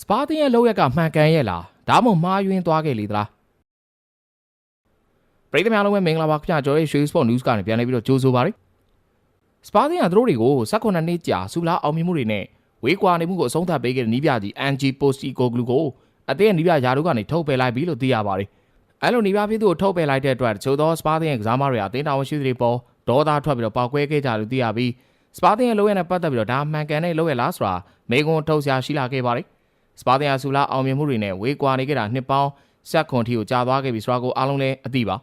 စပါတင်ရဲ့လောက်ရက်ကမှန်ကန်ရဲ့လားဒါမှမဟုတ်မှားယွင်းသွားခဲ့လေသလားပရိသတ်များလုံးပဲမင်္ဂလာပါခင်ဗျာကျွန်တော်ရဲ့ရွှေ sport news ကနေပြန်လည်ပြီးတော့ကြိုဆိုပါရစေစပါတင်ကသူတို့တွေကို18နှစ်ကြာစူလာအောင်မြင်မှုတွေနဲ့ဝေးကွာနေမှုကိုအဆုံးသတ်ပေးခဲ့တဲ့နီးပြကြီး Angie Postecoglou ကိုအသင်းရဲ့နီးပြယာတို့ကနေထုတ်ပယ်လိုက်ပြီလို့သိရပါတယ်အဲ့လိုနီးပြဖြစ်သူကိုထုတ်ပယ်လိုက်တဲ့အတွက်တချို့သောစပါတင်ရဲ့ကစားမတွေဟာအသင်းတာဝန်ရှိသူတွေပေါ်ဒေါသထွက်ပြီးတော့ပေါက်ကွဲခဲ့ကြလို့သိရပြီးစပါတင်ရဲ့လိုရနဲ့ပတ်သက်ပြီးတော့ဒါမှန်ကန်တဲ့လိုရလားဆိုတာမေကွန်ထုတ်ဆရာရှိလာခဲ့ပါတယ် စပါတင်ယာဆူလာအောင်မြင်မှုတွေနဲ့ဝေးကွာနေကြတာနှစ်ပေါင်းဆက်ခွန်ထီကိုကြာသွားခဲ့ပြီဆိုတာကိုအားလုံးလည်းအသိပါ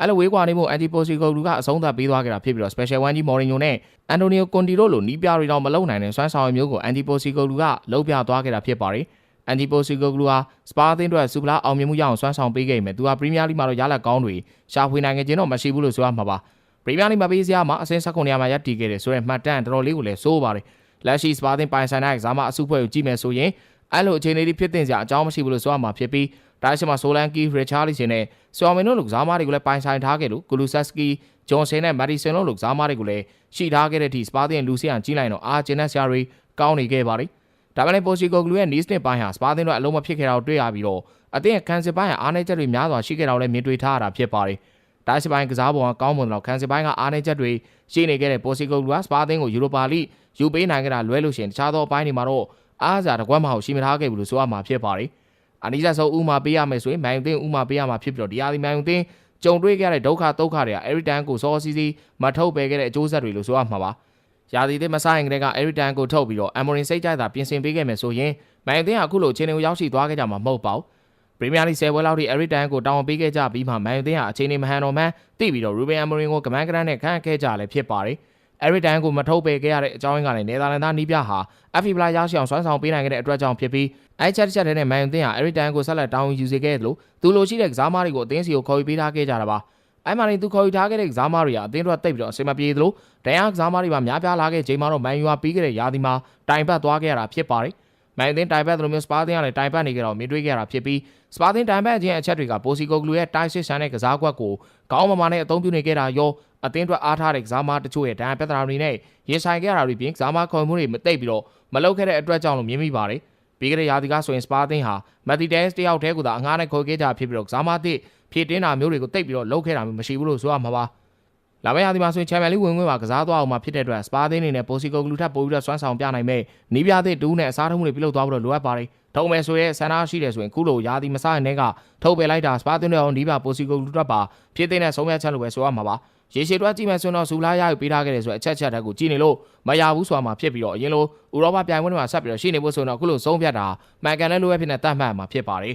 အဲ့လိုဝေးကွာနေမှုအန်တီပိုစီကိုလူကအဆုံးသတ်ပေးသွားခဲ့တာဖြစ်ပြီးတော့ special one ကြီးမော်ရင်ညိုနဲ့အန်တိုနီယိုကွန်တီတို့လိုနီးပြတွေတော့မလုံနိုင်တဲ့စွမ်းဆောင်ရည်မျိုးကိုအန်တီပိုစီကိုလူကလုံပြသွားခဲ့တာဖြစ်ပါတယ်အန်တီပိုစီကိုလူဟာစပါတင်အတွက်စူပလာအောင်မြင်မှုရအောင်စွမ်းဆောင်ပေးခဲ့ပေမဲ့သူဟာပရီးမီးယားလိမှာတော့ရလဒ်ကောင်းတွေရှာဖွေနိုင်ခဲ့ခြင်းတော့မရှိဘူးလို့ဆိုရမှာပါပရီးမီးယားလိမှာပေးစရာမှာအဆင့်၁၉နေရာမှာရပ်တည်ခဲ့တယ်ဆိုတဲ့မှတ်တမ်းတော်တော်လေးကိုလည်းစိုးပါတယ်လက်ရှိစပါတင်ပိုင်ဆိုင်တဲ့ကစားမအစုဖွဲ့ကိုကြည့်မယ်ဆိုရင် အဲ့လိုအခြေအနေတွေဖြစ်တင်စရာအကြောင်းမရှိဘူးလို့ဆိုရမှာဖြစ်ပြီးဒါရှိမှာဆိုလန်ကီရစ်ချာလီဆင်နဲ့ဆွာမင်တို့လူကစားမတွေကိုလည်းပိုင်ဆိုင်ထားခဲ့လို့ဂူလူဆက်စကီဂျွန်ဆင်နဲ့မာဒီဆန်တို့လူကစားမတွေကိုလည်းရှိထားခဲ့တဲ့အထိစပါတင်လူစီယန်ကြီးလိုက်တော့အာဂျင်နက်ဆရာတွေကောင်းနေခဲ့ပါတယ်ဒါပေမဲ့ပိုစီကိုဂလူရဲ့နီးစနစ်ပိုင်းဟာစပါတင်တို့အလုံးမဖြစ်ခဲ့တာကိုတွေ့ရပြီးတော့အသင်းရဲ့ခံစစ်ပိုင်းဟာအားနည်းချက်တွေများစွာရှိခဲ့တာကိုလည်းမြင်တွေ့ထားရတာဖြစ်ပါတယ်ဒါရှိပိုင်းကစားပုံကကောင်းမွန်တော့ခံစစ်ပိုင်းကအားနည်းချက်တွေရှိနေခဲ့တဲ့ပိုစီကိုဂလူကစပါတင်ကိုယူရိုပါလိယူပေးနိုင်ခဲ့တာလွဲလို့ရှိရင်တခြားသောအပိုင်းတွေမှာတော့ အားစားတကွက်မဟုတ်ရှိမထားခဲ့ဘူးလို့ဆိုရမှာဖြစ်ပါတယ်။အနိစ္စဆုံးဥမာပေးရမယ်ဆိုရင်မိုင်သိန်းဥမာပေးရမှာဖြစ်ပြီးတော့ဒီအားဒီမိုင်သိန်းကြုံတွေ့ခဲ့ရတဲ့ဒုက္ခဒုက္ခတွေကအဲ့ဒီတန်ကိုစောစီစီမထုတ်ပယ်ခဲ့တဲ့အကျိုးဆက်တွေလို့ဆိုရမှာပါ။ရာသီသစ်မဆိုင်ကလေးကအဲ့ဒီတန်ကိုထုတ်ပြီးတော့အမိုရင်စိတ်ကြိုက်တာပြင်ဆင်ပေးခဲ့မယ်ဆိုရင်မိုင်သိန်းကအခုလိုအခြေအနေကိုရောက်ရှိသွားခဲ့ကြမှာမဟုတ်ပါဘူး။ပရီးမီးယားလိ10ပွဲလောက်ထိအဲ့ဒီတန်ကိုတောင်းပေးခဲ့ကြပြီးမှမိုင်သိန်းကအခြေအနေမဟန်တော့မှန်းသိပြီးတော့ရူဘင်အမိုရင်ကိုကမန်းကရန်နဲ့ခန့်ခဲ့ကြလည်းဖြစ်ပါတယ်။ အဲ့ဒီတန်ကိုမထုတ်ပယ်ခဲ့ရတဲ့အကြောင်းရင်းကလည်းနယ်သာလန်သားနီးပြဟာအဖီဘလာရရှိအောင်စွမ်းဆောင်ပေးနိုင်ခဲ့တဲ့အတွက်ကြောင့်ဖြစ်ပြီးအဲ့ချက်တစ်ချက်တည်းနဲ့မန်ယူသင်းဟာအဲ့ဒီတန်ကိုဆက်လက်တောင်းယူစေခဲ့တယ်လို့သူလိုရှိတဲ့ကစားမတွေကိုအသင်းစီကိုခေါ်ယူပေးထားခဲ့ကြတာပါအဲ့မှာနေသူခေါ်ယူထားခဲ့တဲ့ကစားမတွေဟာအသင်းတို့တိတ်ပြီးတော့အဆင်မပြေသလိုဒဏ်ရာကစားမတွေပါများပြားလာခဲ့ချိန်မှာတော့မန်ယူဟာပြီးခဲ့တဲ့ရာသီမှာတိုင်ပတ်သွားခဲ့ရတာဖြစ်ပါတယ် မန်ယူသင်းတိုင်ပတ်သလိုမျိုးစပါသင်းကလည်းတိုင်ပတ်နေကြတော့မြင်တွေ့ခဲ့ရတာဖြစ်ပြီးစပါသင်းတိုင်ပတ်ခြင်းအချက်တွေကပိုစီကိုဂလူရဲ့တိုင်စစ်ဆန်တဲ့ကစားကွက်ကိုကောင်းမမာနဲ့အသုံးပြုနေခဲ့တာရောအသင်းအတွက်အားထားတဲ့ကစားမတချို့ရဲ့ဒဏ်ရာပြဿနာတွေနဲ့ရင်ဆိုင်ခဲ့ရတာတွေပြင်ကစားမခေါ်မှုတွေမတိတ်ပြီးတော့မလုပ်ခဲ့တဲ့အတွက်ကြောင့်လို့မြင်မိပါတယ်ပြီးခဲ့တဲ့ရာသီကဆိုရင်စပါသင်းဟာမက်တီတဲစ်တယောက်တည်းကသာအငှားနဲ့ခေါ်ခဲ့ကြဖြစ်ပြီးတော့ကစားမသစ်ဖြည့်တင်းတာမျိုးတွေကိုတိတ်ပြီးတော့လုပ်ခဲ့တာမျိုးမရှိဘူးလို့ဆိုရမှာပါ လာမယ့်ရာသီမှာဆိုရင်ချန်ပီယံလိဝင်ခွင့်မှာကစားသွားအောင်မှာဖြစ်တဲ့အတွက်စပါသင်းအနေနဲ့ပိုစီကိုဂလူထပ်ပို့ပြီးတော့စွမ်းဆောင်ပြနိုင်မဲ့နီးပြသစ်တူးနဲ့အစားထိုးမှုတွေပြုလုပ်သွားဖို့လိုအပ်ပါတယ်ထုံမယ်ဆိုရဲဆန္ဒရှိတယ်ဆိုရင်ခုလိုရာသီမစရင်တဲ့ကထုတ်ပယ်လိုက်တာစပါသင်းတွေအောင်ဒီပါပိုစီကိုဂလူထပ်ပါဖြစ်တဲ့ဆုံးဖြတ်ချက်လိုပဲဆိုရမှာပါရေရှည်တွက်ကြည့်မယ်ဆိုတော့ဇူလာရယူပေးထားခဲ့တယ်ဆိုတော့အချက်ချက်တက်ကိုကြည့်နေလို့မရဘူးဆိုတာမှဖြစ်ပြီးတော့အရင်လိုဥရောပပြိုင်ပွဲတွေမှာဆက်ပြီးတော့ရှိနေဖို့ဆိုတော့အခုလိုဆုံးဖြတ်တာမှန်ကန်တဲ့လိုပဲဖြစ်နေတတ်မှတ်မှာဖြစ်ပါတယ်